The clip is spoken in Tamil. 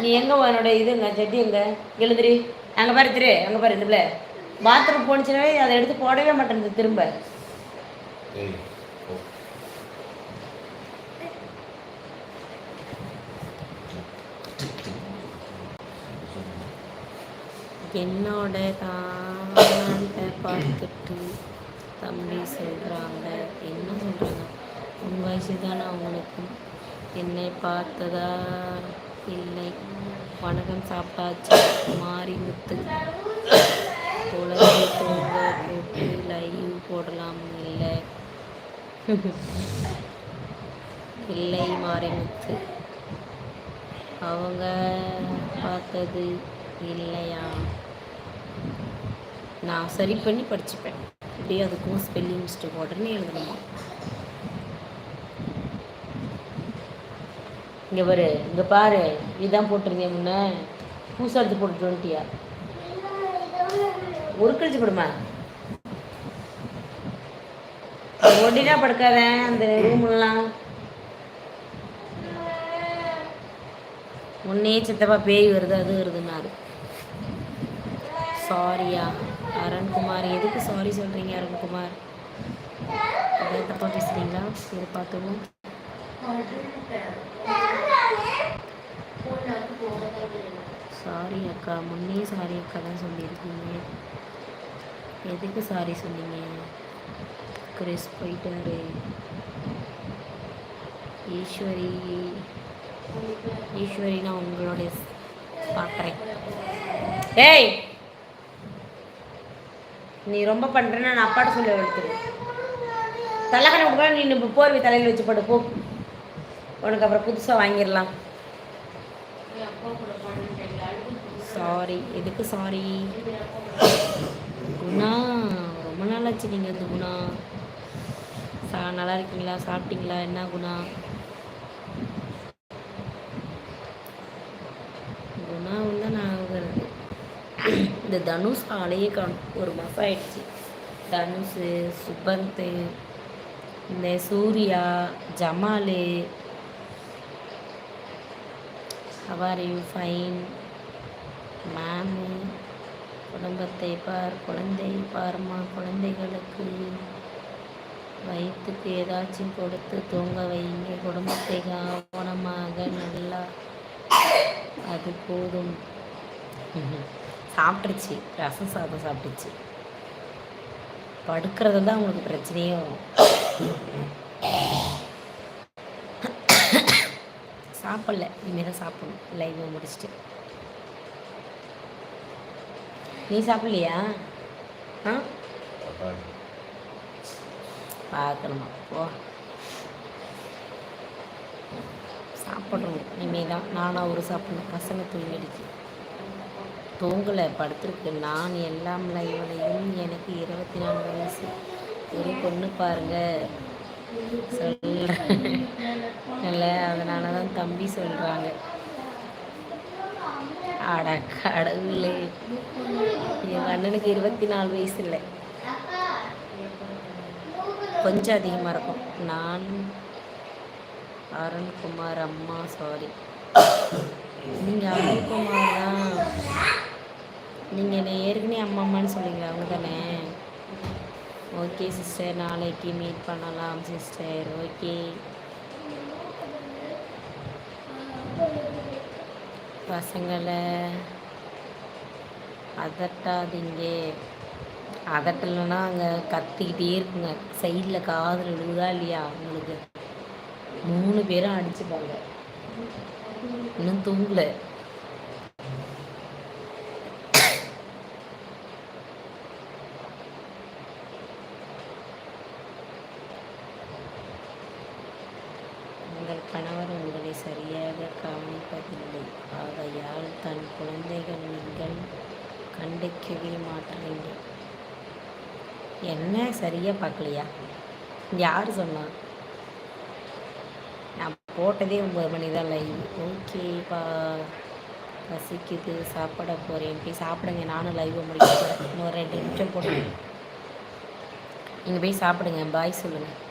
நீ எங்கே உன்னோட இதுங்க ஜட்டி எங்க? எழுதுரி அங்கே பாரு திரு அங்கே பாரு பிள்ளை. பாத்ரூம் போனுச்சுனாவே அதை எடுத்து போடவே மாட்டேங்குது திரும்ப. என்னோட பார்த்துட்டு தம்பி சொல்கிறாங்க என்ன சொல்கிறாங்க உன் வயசு தானே அவங்களுக்கு என்னை பார்த்ததா? இல்லை. வணக்கம் சாப்பிட்டாச்சு மாறி முத்து. தூங்க போட்டு லைவ் போடலாம் இல்லை. இல்லை மாரிமுத்து அவங்க பார்த்தது இல்லையா? நான் சரி பண்ணி படிச்சுப்பேன். இப்படியே அதுக்கும் ஸ்பெல்லிங் மிஸ்டேக் உடனே எழுதணுமா? இங்கே பாரு இங்கே பாரு. இதுதான் போட்டிருந்தேன் முன்னே. பூசா எடுத்து போட்டு வந்துட்டியா ஒரு கழிச்சு போடுமா? ஒண்டினா படுக்காத அந்த ரூம்லாம் முன்னே சித்தப்பா பேய் வருது அது வருதுன்னாரு. சாரியா அருண்குமார். எதுக்கு சாரி சொல்கிறீங்க அருண்குமார்? எதாவது தப்பாக பேசுகிறீங்களா சரி பார்த்துவோம் சாரி அக்கா முன்னே சாரி அக்கா தான் சொல்லியிருக்கீங்க. எதுக்கு சாரி சொன்னீங்க? கிறிஸ் போயிட்டாரு. ஈஸ்வரி ஈஸ்வரி நான் உங்களோட பார்க்குறேன் ஏய்! நீ ரொம்ப பண்ணுறேன்னா நான் அப்பாட்ட சொல்லி எடுத்துரு தலைக்கணை கூட நீ இப்போ போர்வை தலையில் வச்சு போட்டு போ. உனக்கு அப்புறம் புதுசாக வாங்கிடலாம் சாரி எதுக்கு சாரி குணா ரொம்ப நாள் ஆச்சு நீங்கள் வந்து குணா. சா நல்லா இருக்கீங்களா? சாப்பிட்டீங்களா? என்ன குணா? குணாவும் தான் நான் ஆகுறது இந்த தனுஷ் ஆளையே காணும். ஒரு மாதம் ஆயிடுச்சு. தனுஷ் சுபந்த் இந்த சூர்யா ஜமாலு ஹவர் யூ ஃபைன் மேமு குடும்பத்தை பார் குழந்தை பார்மா குழந்தைகளுக்கு வயிற்றுக்கு ஏதாச்சும் கொடுத்து தூங்க வைங்க. குடும்பத்தை கவனமாக நல்லா அது போதும். சாப்பிட்ருச்சு ரசம் சாதம் சாப்பிட்டுச்சு. படுக்கிறது தான் உங்களுக்கு பிரச்சனையே சாப்பிடல. இனிமேல் தான் சாப்பிடணும். லைவை முடிச்சுட்டு. நீ சாப்பிடலையா? ஆ? பார்க்கணுமா? போ. சாப்பிட்றோம் இனிமேல் தான். நானாக ஒரு சாப்பிடணும். பசங்க தூங்கிடுச்சு தூங்கலை. படுத்துருக்கு. நான் எல்லாம் லைவ்லையும் எனக்கு இருபத்தி நாலு வயசு. ஒரு பொண்ணு பாருங்கள் சொல்கிறேன் இல்லை அதனால தான் தம்பி சொல்கிறாங்க அட கடவுளே. என் அண்ணனுக்கு இருபத்தி நாலு வயசு இல்லை. கொஞ்சம் அதிகமாக இருக்கும். நான் அருண்குமார் அம்மா சாரி நீங்கள் அருண்குமார் தான் நீங்கள் என்னை ஏற்கனவே அம்மா அம்மான்னு சொல்லுவீங்களா அவங்க தானே? ஓகே சிஸ்டர் நாளைக்கு மீட் பண்ணலாம் சிஸ்டர் ஓகே பசங்களை அதட்டாதீங்க. அதட்டலைன்னா அங்கே கத்திக்கிட்டே இருக்குங்க. சைடில் காதில் விழுகுதா இல்லையா உங்களுக்கு? மூணு பேரும் அடிச்சுப்பாங்க. இன்னும் தூங்கலை உங்கள் கணவர் உங்களை சரியாக கவனிப்பதில்லை. ஆகையால் தன் குழந்தைகள் நீங்கள் கண்டிக்கவே மாட்டுறீங்க என்ன சரியாக பார்க்கலையா? யார் சொன்னா? நான் போட்டதே ஒம்பது மணி தான் லைவ் ஓகேப்பா பசிக்குது. சாப்பிட போகிறேன் போய் சாப்பிடுங்க. நானும் லைவ் முடிக்க போகிறேன் இன்னொரு ரெண்டு நிமிஷம் போட்டு நீங்கள் போய் சாப்பிடுங்க. பாய் சொல்லுங்கள்